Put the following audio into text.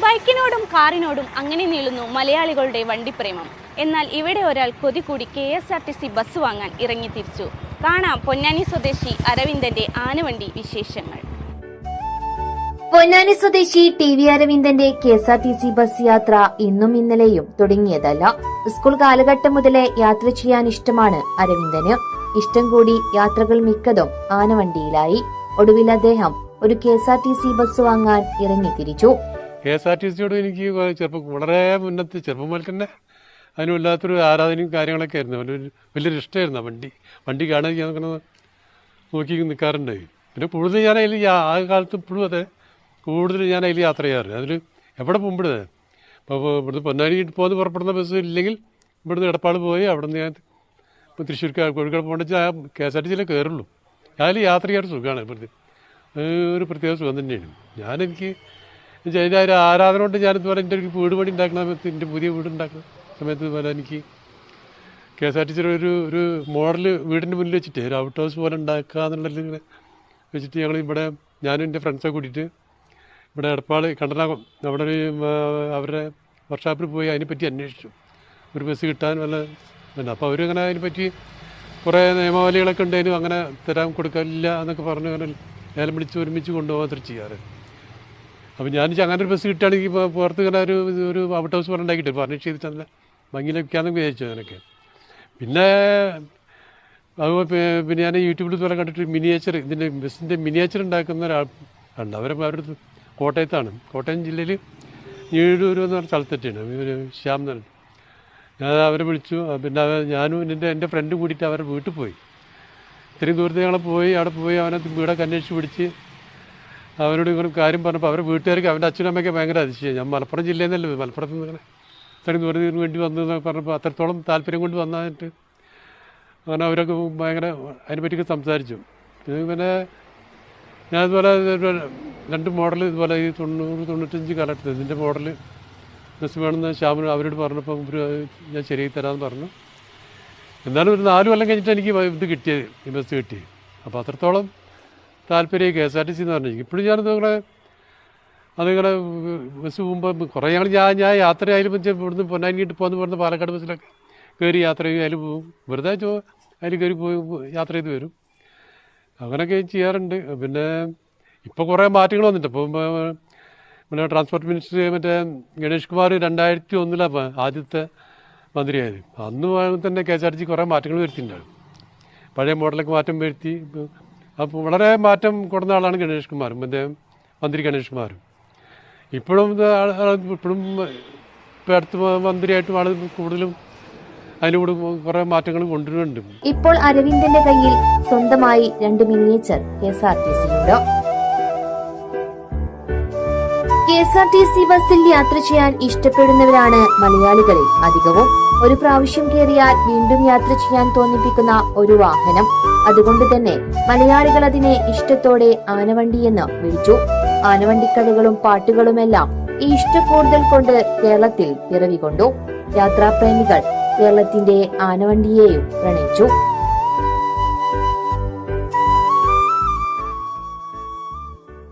ബൈക്കിനോടും കാറിനോടും അങ്ങനെ നീളുന്നു മലയാളികളുടെ വണ്ടിപ്രേമം. എന്നാൽ ഇവിടെ ഒരാൾ കൊതി കൂടി K S R T C bus വാങ്ങാൻ ഇറങ്ങി തിരിച്ചു. കാണാം പൊന്നാനി സ്വദേശി അരവിന്ദന്റെ ആനവണ്ടി വിശേഷങ്ങൾ. പൊന്നാനി സ്വദേശി T V അരവിന്ദന്റെ K S R T C bus യാത്ര ഇന്നും ഇന്നലെയും തുടങ്ങിയതല്ല. സ്കൂൾ കാലഘട്ടം മുതലേ യാത്ര ചെയ്യാൻ ഇഷ്ടമാണ് അരവിന്ദന്. ഇഷ്ടം കൂടി യാത്രകൾ മിക്കതും ആനവണ്ടിയിലായി. ഒടുവിൽ അദ്ദേഹം ഒരു K S R T C bus വാങ്ങാൻ ഇറങ്ങി തിരിച്ചു. കെ എസ് ആർ ടി സിയോട് എനിക്ക് ചെറുപ്പം വളരെ മുന്നത്ത് ചെറുപ്പം മുതൽ തന്നെ അതിന് വല്ലാത്തൊരു ആരാധനയും കാര്യങ്ങളൊക്കെ ആയിരുന്നു. വലിയൊരു വലിയൊരു ഇഷ്ടമായിരുന്നു ആ വണ്ടി. വണ്ടി കാണാൻ ഞാൻ അങ്ങനെ നോക്കി നിൽക്കാറുണ്ട് പിന്നെ കൂടുതൽ ഞാൻ അതിൽ ആ കാലത്ത് ഇപ്പോഴും അതെ കൂടുതൽ ഞാൻ അതിൽ യാത്ര ചെയ്യാറുണ്ട്. അതിൽ എവിടെ പോകുമ്പോഴത് അപ്പോൾ ഇവിടുന്ന് പൊന്നാനി പോകുന്ന പുറപ്പെടുന്ന ബസ് ഇല്ലെങ്കിൽ ഇവിടുന്ന് എടപ്പാൾ പോയി അവിടെ നിന്ന് ഞാൻ ഇപ്പോൾ തൃശ്ശൂർ കോഴിക്കോട് പോകേണ്ട ആ കെ എസ് ആർ ടി സിയിലേ കയറുള്ളൂ. അതിൽ യാത്ര ചെയ്യാൻ സുഖമാണ്. ഇപ്പോഴത്തെ ഒരു പ്രത്യേക സുഖം തന്നെയാണ്. ഞാനെനിക്ക് അതിന്റെ ഒരു ആരാധന കൊണ്ട് ഞാനിതുപോലെ എന്റെ ഒരു വീട് പണി ഉണ്ടാക്കുന്ന സമയത്ത് എന്റെ പുതിയ വീട് ഉണ്ടാക്കുന്ന സമയത്ത് ഇതുപോലെ എനിക്ക് കെ എസ് ആർ ടി സിയുടെ ഒരു ഒരു മോഡൽ വീടിന്റെ മുന്നിൽ വെച്ചിട്ട് ഒരു ഔട്ട് ഹൗസ് പോലെ ഉണ്ടാക്കുക എന്നുള്ളതിൽ ഇങ്ങനെ വെച്ചിട്ട് ഞങ്ങൾ ഇവിടെ ഞാനും എന്റെ ഫ്രണ്ട്സൊക്കെ കൂട്ടിയിട്ട് ഇവിടെ എടപ്പാൾ കണ്ടനാകും അവിടെ ഒരു അവരുടെ വർക്ക്ഷോപ്പിൽ പോയി അതിനെപ്പറ്റി അന്വേഷിച്ചു. ഒരു ബസ് കിട്ടാൻ വല്ല പിന്നെ അപ്പോൾ അവരിങ്ങനെ അതിനെപ്പറ്റി കുറേ നിയമാവലികളൊക്കെ ഉണ്ടായിരുന്നു അങ്ങനെ തരാൻ കൊടുക്കില്ല എന്നൊക്കെ പറഞ്ഞ് അങ്ങനെ ലേലം വിളിച്ച് ഒരുമിച്ച് കൊണ്ടുപോകാൻ ചെയ്യാറ്. അപ്പോൾ ഞാൻ അങ്ങനെ ഒരു ബസ് കിട്ടുകയാണെങ്കിൽ പുറത്ത് ഇങ്ങനെ ഒരു ഒരു ഔട്ട് ഹൗസ് പോലെ ഫർണിഷ് ചെയ്ത് തന്നെ ഭംഗിയിൽ വെക്കാമെന്ന് വിചാരിച്ചു അതിനൊക്കെ പിന്നെ അത് പി- പിന്നെ ഞാൻ യൂട്യൂബിൽ ഇതുപോലെ കണ്ടിട്ട് മിനിയേച്ചർ ഇതിന്റെ ബസ്സിന്റെ മിനിയേച്ചർ ഉണ്ടാക്കുന്ന ഒരാൾ ഉണ്ട്. അവർ അവരുടെ കോട്ടയത്താണ്. കോട്ടയം ജില്ലയിൽ ഞീഴൂർ എന്ന് പറഞ്ഞ സ്ഥലത്തെത്തിയാണ് ഇവർ ശ്യാം എന്ന് ഞാൻ അവരെ വിളിച്ചു. പിന്നെ ഞാനും എന്റെ എന്റെ ഫ്രണ്ടും കൂടിയിട്ട് അവരുടെ വീട്ടിൽ പോയി. ഇത്രയും ദൂരത്ത് ഞങ്ങൾ പോയി അവിടെ പോയി അവനെ വീടൊക്കെ അന്വേഷിച്ച് പിടിച്ച് അവരോട് ഇങ്ങനെ കാര്യം പറഞ്ഞപ്പോൾ അവരുടെ വീട്ടുകാർക്ക് അവന്റെ അച്ഛനും അമ്മയ്ക്ക് ഭയങ്കര അതിശയം. ഞാൻ മലപ്പുറം ജില്ലയിൽ നിന്നല്ലേ മലപ്പുറത്ത് നിന്ന് ഇങ്ങനെ ഇത്രയും ദൂരത്തിന് വേണ്ടി വന്നു പറഞ്ഞപ്പോൾ അത്രത്തോളം താല്പര്യം കൊണ്ട് വന്നിട്ട് അങ്ങനെ അവരൊക്കെ ഭയങ്കര അതിനെപ്പറ്റിയൊക്കെ സംസാരിച്ചു. പിന്നെ ഞാൻ ഇതുപോലെ രണ്ട് മോഡൽ ഇതുപോലെ ഈ തൊണ്ണൂറ് തൊണ്ണൂറ്റഞ്ച് കാലഘട്ടത്തിൽ ഇതിന്റെ മോഡൽ ബസ് വേണമെന്ന് ശ്യാമൻ അവരോട് പറഞ്ഞപ്പോൾ ഞാൻ ശരിയാക്കി തരാമെന്ന് പറഞ്ഞു. എന്നാലും ഒരു നാല് കൊല്ലം കഴിഞ്ഞിട്ട് എനിക്ക് ഇത് കിട്ടിയത് ഈ ബസ് കിട്ടി അപ്പോൾ അത്രത്തോളം താല്പര്യം K S R T C എന്ന് പറഞ്ഞു ഇപ്പോഴും ഞാൻ നിങ്ങളെ അത് നിങ്ങളെ ബസ് പോകുമ്പോൾ കുറേ ഞങ്ങൾ ഞാൻ ഞാൻ യാത്ര ആയാലും ഇവിടുന്ന് പൊന്നാനിയിട്ട് പോകുന്ന പറഞ്ഞ പാലക്കാട് ബസ്സിലൊക്കെ കയറി യാത്ര ചെയ്യും അതിൽ പോകും. വെറുതെ ചോ അതിൽ കയറി പോയി യാത്ര ചെയ്ത് വരും. അങ്ങനെയൊക്കെ ചെയ്യാറുണ്ട്. പിന്നെ ഇപ്പോൾ കുറേ മാറ്റങ്ങൾ വന്നിട്ട് ഇപ്പോൾ പിന്നെ ട്രാൻസ്പോർട്ട് മിനിസ്റ്റർ മറ്റേ ഗണേഷ് കുമാർ രണ്ടായിരത്തി ഒന്നിലാണ് ആദ്യത്തെ മന്ത്രിയായത്. അന്ന് തന്നെ K S R T C കുറേ മാറ്റങ്ങൾ വരുത്തിയിട്ടുണ്ടായിരുന്നു പഴയ മോഡലൊക്കെ മാറ്റം വരുത്തി. അപ്പോൾ വളരെ മാറ്റം കൊടുന്ന ആളാണ് ഗണേഷ് കുമാറും മറ്റേ മന്ത്രി ഗണേഷ് കുമാറും. ഇപ്പോഴും ഇപ്പോഴും ഇപ്പം അടുത്ത മന്ത്രിയായിട്ടും ആൾ കൂടുതലും അതിലൂടെ കുറേ മാറ്റങ്ങൾ കൊണ്ടുവരുന്നുണ്ട്. ഇപ്പോൾ അരവിന്ദന്റെ കയ്യിൽ സ്വന്തമായി രണ്ട് miniature K S R T സിയുണ്ട് K S R T C ബസ്സിൽ യാത്ര ചെയ്യാൻ ഇഷ്ടപ്പെടുന്നവരാണ് മലയാളികളിൽ അധികവും. ഒരു പ്രാവശ്യം കയറിയാൽ വീണ്ടും യാത്ര ചെയ്യാൻ തോന്നിപ്പിക്കുന്ന ഒരു വാഹനം. അതുകൊണ്ട് തന്നെ മലയാളികൾ അതിനെ ഇഷ്ടത്തോടെ ആനവണ്ടി എന്ന് വിളിച്ചു. ആനവണ്ടിക്കഥകളും പാട്ടുകളുമെല്ലാം ഈ ഇഷ്ടക്കൂടുതൽ കൊണ്ട് കേരളത്തിൽ പിറവികൊണ്ടു. യാത്രാപ്രേമികൾ കേരളത്തിന്റെ ആനവണ്ടിയെയും പ്രണയിച്ചു.